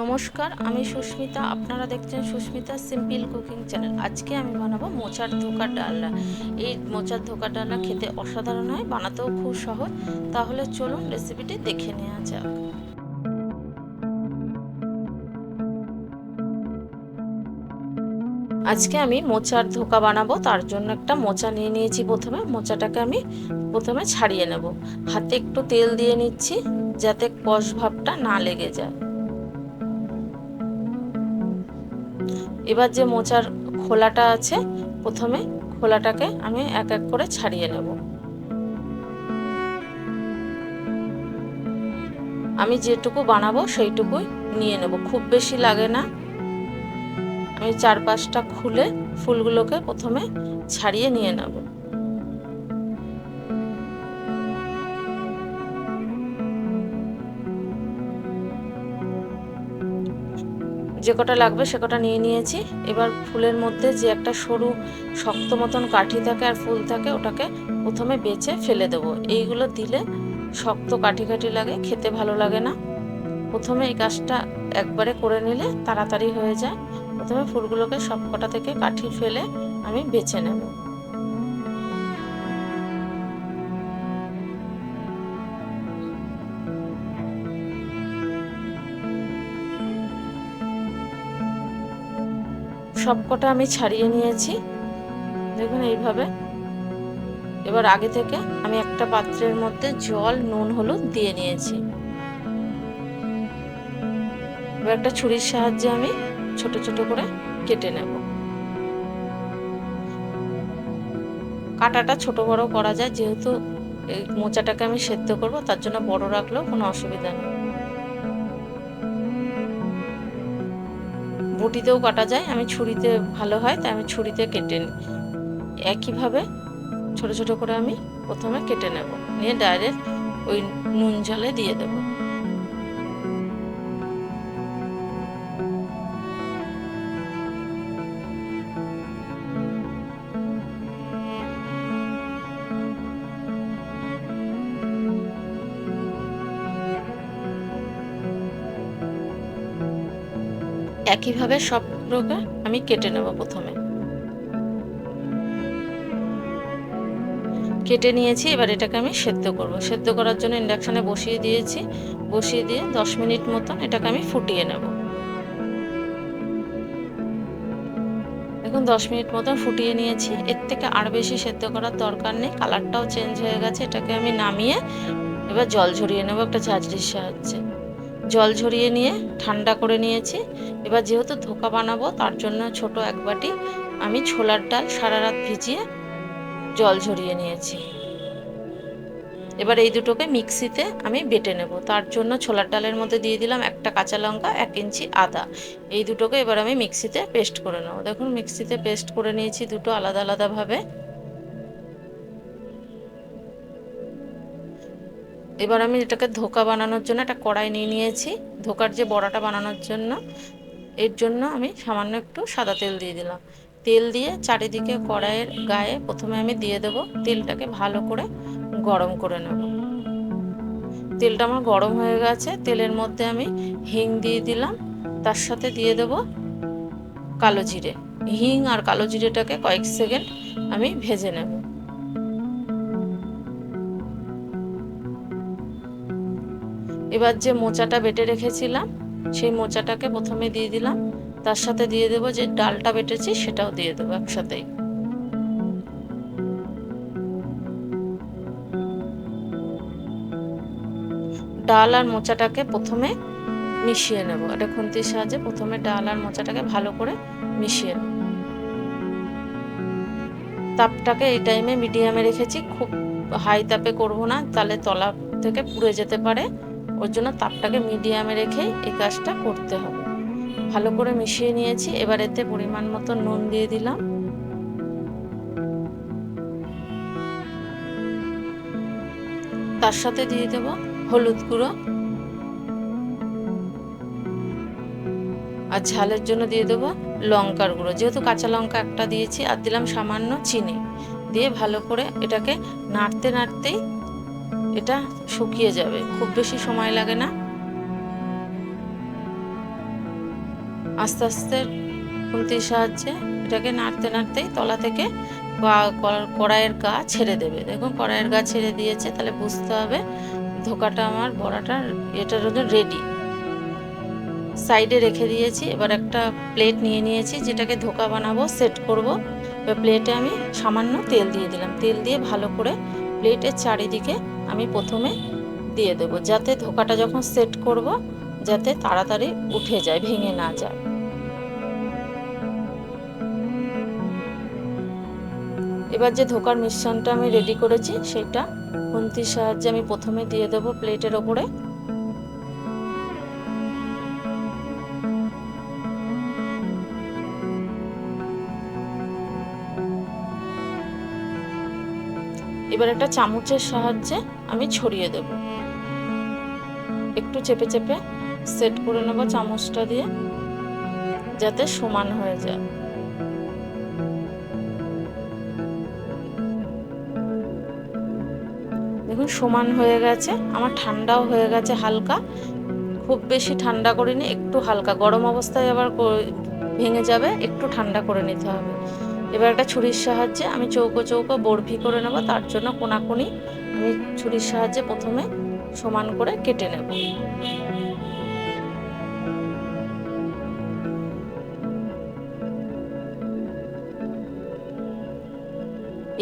নমস্কার, আমি সুস্মিতা। আপনারা দেখছেন সুস্মিতা সিম্পল কুকিং চ্যানেল। আজকে আমি বানাবো মোচার ধোকার ডালনা। এই মোচার ধোকার ডালনা খেতে অসাধারণ হয়, বানাতেও খুব সহজ। তাহলে চলুন রেসিপিটি দেখে নেওয়া যাক। আজকে আমি মোচার ধোকা বানাবো, তার জন্য একটা মোচা নিয়ে নিয়েছি প্রথমে। মোচাটাকে আমি প্রথমে ছাড়িয়ে নেব। হাতে একটু তেল দিয়ে নিচ্ছি, যাতে কষ ভাবটা না লেগে যায়। এবার যে মোচার খোলাটা আছে, প্রথমে খোলাটাকে আমি এক এক করে ছাড়িয়ে নেব। আমি যেটুকু বানাবো সেইটুকুই নিয়ে নেব। খুব বেশি লাগে না। আমি চার পাঁচটা খুলে ফুলগুলোকে প্রথমে ছাড়িয়ে নিয়ে নেব। যে কটা লাগবে সে কটা নিয়ে নিয়েছি। এবার ফুলের মধ্যে যে একটা সরু, শক্ত মতন কাঠি থাকে আর ফুল থাকে, ওটাকে প্রথমে বেছে ফেলে দেবো। এইগুলো দিলে শক্ত কাঠি কাঠি লাগে, খেতে ভালো লাগে না। প্রথমে এই কাজটা একবারে করে নিলে তাড়াতাড়ি হয়ে যায়। প্রথমে ফুলগুলোকে সব কটা থেকে কাঠি ফেলে আমি বেছে নেব। সব কটা আমি ছাড়িয়ে নিয়েছি। দেখুন এইভাবে। এবার আগে থেকে আমি একটা পাত্রের মধ্যে জল, নুন, হলুদ দিয়ে নিয়েছি। এবার একটা ছুরির সাহায্যে আমি ছোট ছোট করে কেটে নেব। কাটাটা ছোট, বড় করা যায়। যেহেতু এই মোচাটাকে আমি সেদ্ধ করব, তার জন্য বড় রাখলেও কোনো অসুবিধা নেই। বটিতেও কাটা যায়, আমি ছুরিতে ভালো হয়, তাই আমি ছুরিতে কেটে নিই একইভাবে ছোট ছোট করে আমি প্রথমে কেটে নেব, নিয়ে ডাইরেক্ট ওই নুন জলে দিয়ে দেব। একইভাবে সবগুলোকে আমি কেটে নেব প্রথমে। কেটে নিয়েছি, এবার এটাকে আমি সেদ্ধ করব। সেদ্ধ করার জন্য ইন্ডাকশানে বসিয়ে দিয়েছি। বসিয়ে দিয়ে দশ মিনিট মতন এটাকে আমি ফুটিয়ে নেব। এখন দশ মিনিট মতন ফুটিয়ে নিয়েছি। এর থেকে আর বেশি সেদ্ধ করার দরকার নেই। কালারটাও চেঞ্জ হয়ে গেছে। এটাকে আমি নামিয়ে এবার জল ঝরিয়ে নেব একটা ঝাঁঝরির সাহায্যে। জল ঝরিয়ে নিয়ে ঠান্ডা করে নিয়েছি। এবার যেহেতু ধোকা বানাবো, তার জন্য ছোট এক বাটি আমি ছোলার ডাল সারা রাত ভিজিয়ে জল ঝরিয়ে নিয়েছি। এবার এই দুটোকে মিক্সিতে আমি বেটে নেব। তার জন্য ছোলার ডালের মধ্যে দিয়ে দিলাম একটা কাঁচা লঙ্কা, এক ইঞ্চি আদা। এই দুটোকে এবার আমি মিক্সিতে পেস্ট করে নেব। দেখুন, মিক্সিতে পেস্ট করে নিয়েছি দুটো আলাদা আলাদাভাবে। এবার আমি এটাকে ধোকা বানানোর জন্য একটা কড়াই নিয়ে নিয়েছি। ধোকার যে বড়াটা বানানোর জন্য, এর জন্য আমি সামান্য একটু সাদা তেল দিয়ে দিলাম। তেল দিয়ে চারিদিকে কড়াইয়ের গায়ে প্রথমে আমি দিয়ে দেব তেলটাকে ভালো করে গরম করে নেব। তেলটা আমার গরম হয়ে গেছে, তেলের মধ্যে আমি হিং দিয়ে দিলাম। তার সাথে দিয়ে দেব কালো জিরে। হিং আর কালো জিরেটাকে কয়েক সেকেন্ড আমি ভেজে নেব। এবার যে মোচাটা বেটে রেখেছিলাম, সেই মোচাটাকে প্রথমে দিয়ে দিলাম। তার সাথে দিয়ে দেবো যে ডালটা বেটেছি, সেটাও দিয়ে দেবো একসাথেই। ডাল আর মোচাটাকে প্রথমে মিশিয়ে নেব। এটা খুন্তির সাহায্যে প্রথমে ডাল আর মোচাটাকে ভালো করে মিশিয়ে নেব। তাপটাকে এই টাইমে মিডিয়ামে রেখেছি। খুব হাই তাপে করব না, তাহলে তলা থেকে পুড়ে যেতে পারে। ওর জন্য তাপটাকে মিডিয়ামে রেখে এই কাজটা করতে হবে। ভালো করে মিশিয়ে নিয়েছি, এবার এতে পরিমাণ মতো নুন দিয়ে দিলাম। তার সাথে দিয়ে দেব হলুদ গুঁড়ো। আর ঝালের জন্য দিয়ে দেবো লঙ্কার গুঁড়ো। যেহেতু কাঁচা লঙ্কা একটা দিয়েছি, আর দিলাম সামান্য চিনি। দিয়ে ভালো করে এটাকে নাড়তে, নাড়তেই এটা শুকিয়ে যাবে। খুব বেশি সময় লাগে না। আস্তে আস্তে খুন্তির সাহায্যে এটাকে নাড়তে নাড়তেই তলা থেকে কড়াইয়ের গা ছেড়ে দেবে। দেখুন, কড়াইয়ের গা ছেড়ে দিয়েছে, তাহলে বুঝতে হবে ধোকাটা আমার, বড়াটা, এটার জন্য রেডি সাইডে রেখে দিয়েছি, এবার একটা প্লেট নিয়ে নিয়েছি, যেটাকে ধোকা বানাবো সেট করব। এবার প্লেটে আমি সামান্য তেল দিয়ে দিলাম। তেল দিয়ে ভালো করে প্লেটের চারিদিকে আমি প্রথমে দিয়ে দেব, যাতে ধোকাটা যখন সেট করব, যাতে তাড়াতাড়ি উঠে যায়, ভেঙে না যায়। এবার যে ধোকার মিশ্রণটা আমি রেডি করেছি, সেটা খুন্তির সাহায্যে আমি প্রথমে দিয়ে দেবো প্লেটের ওপরে। এবার একটা চামচের সাহায্যে আমি ছড়িয়ে দেব। একটু চেপে চেপে সেট করে নেব চামচটা দিয়ে, যাতে সমান হয়ে যায়। দেখুন, সমান হয়ে গেছে। আমার ঠান্ডাও হয়ে গেছে হালকা। খুব বেশি ঠান্ডা করিনি, একটু হালকা। গরম অবস্থায় আবার ভেঙে যাবে, একটু ঠান্ডা করে নিতে হবে। এবার একটা ছুরির সাহায্যে আমি চৌকো চৌকো বরফি করে নেব, তার জন্য কোনাকুনি আমি ছুরির সাহায্যে প্রথমে সমান করে কেটে নেব।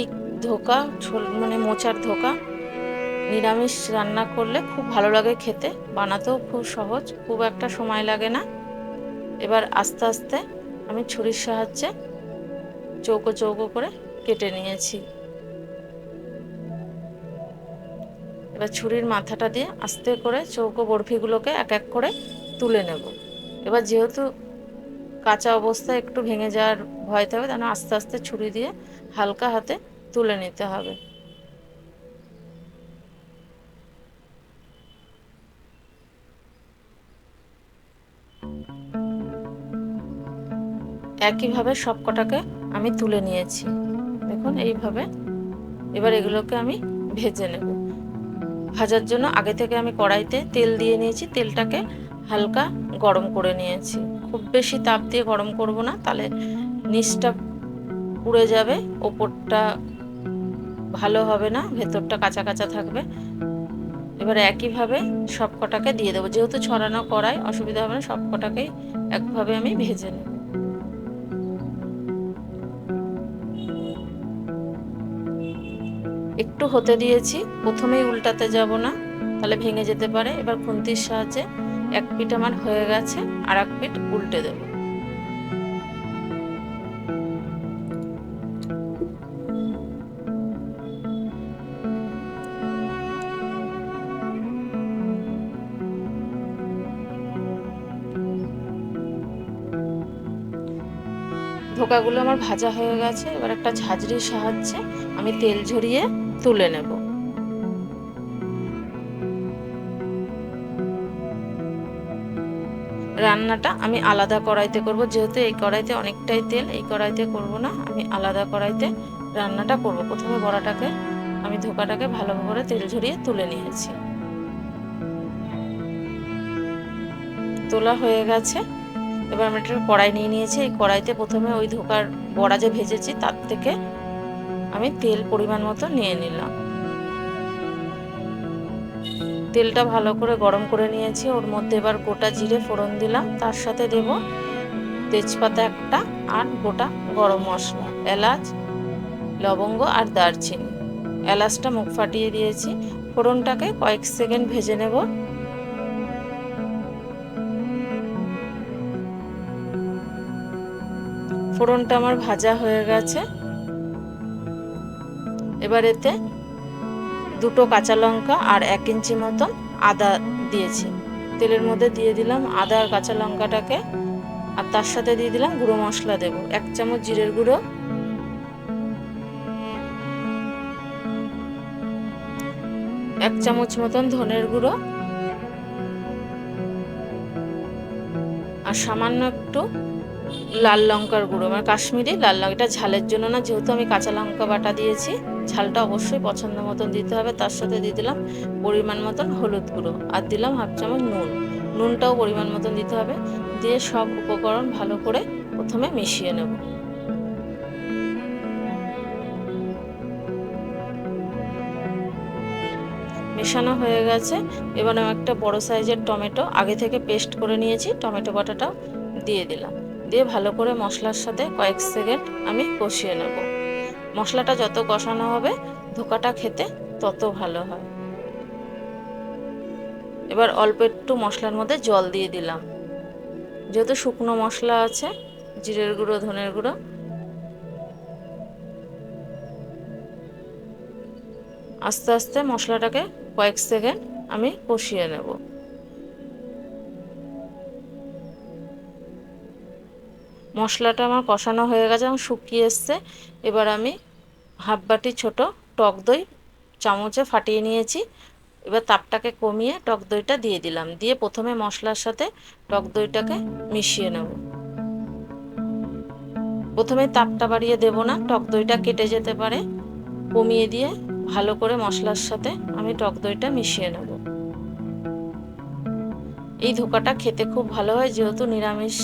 এই ধোকা মানে মোচার ধোকা নিরামিষ রান্না করলে খুব ভালো লাগে খেতে, বানাতেও খুব সহজ, খুব একটা সময় লাগে না। এবার আস্তে আস্তে আমি ছুরির সাহায্যে চৌকো চৌকো করে কেটে নিয়েছি। এবার ছুরির মাথাটা দিয়ে আস্তে করে চৌকো বরফিগুলোকে এক এক করে তুলে নেব। এবার যেহেতু কাঁচা অবস্থায় একটু ভেঙে যাওয়ার ভয় থাকবে, তাহলে আস্তে আস্তে ছুরি দিয়ে হালকা হাতে তুলে নিতে হবে। একইভাবে সব কটাকে আমি তুলে নিয়েছি। দেখুন, এইভাবে। এবার এগুলোকে আমি ভেজে নেব। ভাজার জন্য আগে থেকে আমি কড়াইতে তেল দিয়ে নিয়েছি। তেলটাকে হালকা গরম করে নিয়েছি। খুব বেশি তাপ দিয়ে গরম করব না, তাহলে নিচটা পুড়ে যাবে, ওপরটা ভালো হবে না, ভেতরটা কাঁচা কাঁচা থাকবে। এবার একইভাবে সব কটাকে দিয়ে দেবো। যেহেতু ছড়ানো কড়াই, অসুবিধা হবে না সব কটাকেই একভাবে আমি ভেজে নেব। একটু হতে দিয়েছি। প্রথমেই উল্টাতে যাব না, তাহলে ভেঙে যেতে পারে। এবার খুন্তির সাহায্যে এক পিঠ আমার হয়ে গেছে আর এক পিঠ উল্টে দেব। ধোকাগুলো আমার ভাজা হয়ে গেছে। এবার একটা ঝাঁঝরির সাহায্যে আমি তেল ঝরিয়ে তুলে নেব। রান্নাটা আমি আলাদা কড়াইতে করব, যেহেতু এই কড়াইতে অনেকটাই তেল, এই কড়াইতে করব না, আমি আলাদা কড়াইতে রান্নাটা করব। প্রথমে বড়াটাকে, আমি ধোকাটাকে ভালো করে তেল ঝরিয়ে তুলে নিয়েছি। তোলা হয়ে গেছে। এবার আমি একটা কড়াই নিয়ে নিয়েছি। এই কড়াইতে প্রথমে ওই ধোকার বড়া যে ভেজেছি, তার থেকে আমি তেল পরিমাণ মতো নিয়ে নিলাম। তেলটা ভালো করে গরম করে নিয়েছি। ওর মধ্যে এবার গোটা জিরে ফোড়ন দিলাম। তার সাথে দেব তেজপাতা একটা আর গোটা গরম মশলা, এলাচ, লবঙ্গ আর দারচিনি। এলাচটা মুখ ফাটিয়ে দিয়েছি। ফোড়নটাকে কয়েক সেকেন্ড ভেজে নেব। ফোড়নটা আমার ভাজা হয়ে গেছে। এবার এতে দুটো কাঁচা লঙ্কা আর এক ইঞ্চি মতন আদা দিয়েছি। তেলের মধ্যে দিয়ে দিলাম আদা আর কাঁচা লঙ্কাটাকে আর তার সাথে দিয়ে দিলাম গুঁড়ো মশলা দেব। এক চামচ জিরের গুঁড়ো। এক চামচ মতন ধনের গুঁড়ো। আর সামান্য একটু লাল লঙ্কার গুঁড়ো। মানে কাশ্মীরি লাল লঙ্কা। এটা ঝালের জন্য না, যেহেতু আমি কাঁচা লঙ্কা বাটা দিয়েছি। ঝালটা অবশ্যই পছন্দ মতন দিতে হবে। তার সাথে দিয়ে দিলাম পরিমাণ মতন হলুদ গুঁড়ো আর দিলাম হাফ চামচ নুন। নুনটাও পরিমাণ মতন দিতে হবে। দিয়ে সব উপকরণ ভালো করে প্রথমে মিশিয়ে নেব। মেশানো হয়ে গেছে। এবার আমি একটা বড় সাইজের টমেটো আগে থেকে পেস্ট করে নিয়েছি। টমেটো বাটাটাও দিয়ে দিলাম। দিয়ে ভালো করে মশলার সাথে কয়েক সেকেন্ড আমি কষিয়ে নেব। মশলাটা যত কষানো হবে, ধোকাটা খেতে তত ভালো হয়। এবার অল্প একটু মশলার মধ্যে জল দিয়ে দিলাম। যেহেতু শুকনো মশলা আছে, জিরের গুঁড়ো, ধনের গুঁড়ো। আস্তে আস্তে মশলাটাকে কয়েক সেকেন্ড আমি কষিয়ে নেব। মশলাটা আমার কষানো হয়ে গেছে, এবং শুকিয়ে এসছে। এবার আমি হাফ বাটি ছোট টক দই চামচে ফাটিয়ে নিয়েছি। এবার তাপটাকে কমিয়ে টক দইটা দিয়ে দিলাম। দিয়ে প্রথমে মশলার সাথে টক দইটাকে মিশিয়ে নেব। প্রথমে তাপটা বাড়িয়ে দেব না, টক দইটা কেটে যেতে পারে। কমিয়ে দিয়ে ভালো করে মশলার সাথে আমি টক দইটা মিশিয়ে নেব। এই ধোকাটা খেতে খুব ভালো হয়, যেহেতু নিরামিষ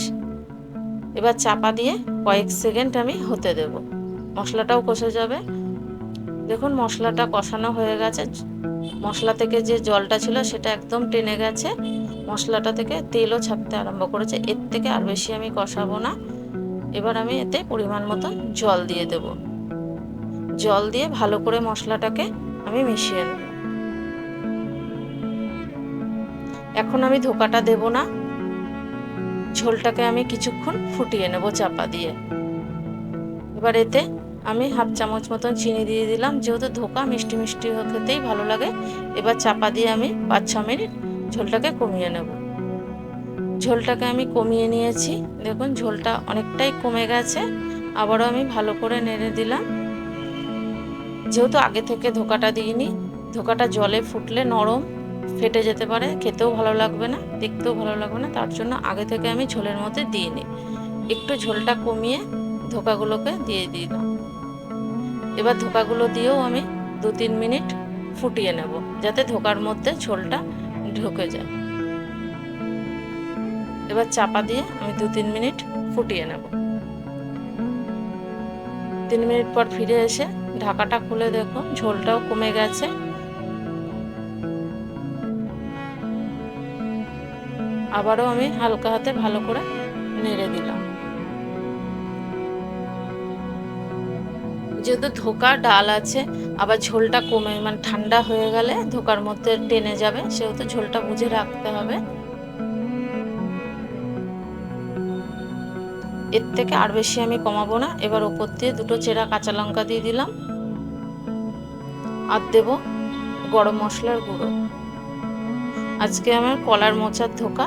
এবার চাপা দিয়ে কয়েক সেকেন্ড আমি হতে দেব। মশলাটাও কষে যাবে। দেখুন, মশলাটা কষানো হয়ে গেছে। মশলা থেকে যে জলটা ছিল সেটা একদম টেনে গেছে। মশলাটা থেকে তেলও ছাপতে আরম্ভ করেছে। এর থেকে আর বেশি আমি কষাবো না। এবার আমি এতে পরিমাণ মতো জল দিয়ে দেব। জল দিয়ে ভালো করে মশলাটাকে আমি মিশিয়ে নেব। এখন আমি ধোকাটা দেব না। ঝোলটাকে আমি কিছুক্ষণ ফুটিয়ে নেব চাপা দিয়ে। এবার এতে আমি হাফ চামচ মতন চিনি দিয়ে দিলাম। যেহেতু ধোকা, মিষ্টি মিষ্টি খেতেই ভালো লাগে, এবার চাপা দিয়ে আমি পাঁচ ছ মিনিট ঝোলটাকে কমিয়ে নেব। ঝোলটাকে আমি কমিয়ে নিয়েছি। দেখুন, ঝোলটা অনেকটাই কমে গেছে। আবারও আমি ভালো করে নেড়ে দিলাম। যেহেতু আগে থেকে ধোকাটা দিইনি, ধোকাটা জলে ফুটলে নরম। ফেটে যেতে পারে, খেতেও ভালো লাগবে না, দেখতেও ভালো লাগবে না, তার জন্য আগে থেকে আমি ঝোলের মধ্যে দিয়ে নিই। একটু ঝোলটা কমিয়ে ধোকাগুলোকে দিয়ে দিলাম। এবার ধোকাগুলো দিয়েও আমি দু তিন মিনিট ফুটিয়ে নেব, যাতে ধোকার মধ্যে ঝোলটা ঢুকে যায়। এবার চাপা দিয়ে আমি দু তিন মিনিট ফুটিয়ে নেব। তিন মিনিট পর ফিরে এসে ঢাকাটা খুলে দেখো ঝোলটাও কমে গেছে। আবারও আমি হালকা হাতে ভালো করে নেড়ে দিলাম। যেহেতু ধোকা ডাল আছে, আবার ঝোলটা কমে মানে ঠান্ডা হয়ে গেলে ধোকার মধ্যে টেনে যাবে, সেহেতু ঝোলটা বুঝে রাখতে হবে। এর থেকে আর বেশি আমি কমাবো না। এবার ওপর দিয়ে দুটো চেরা কাঁচা লঙ্কা দিয়ে দিলাম। আর দেব গরম মশলার গুঁড়ো। আজকে আমার কলার মোচার ধোকা।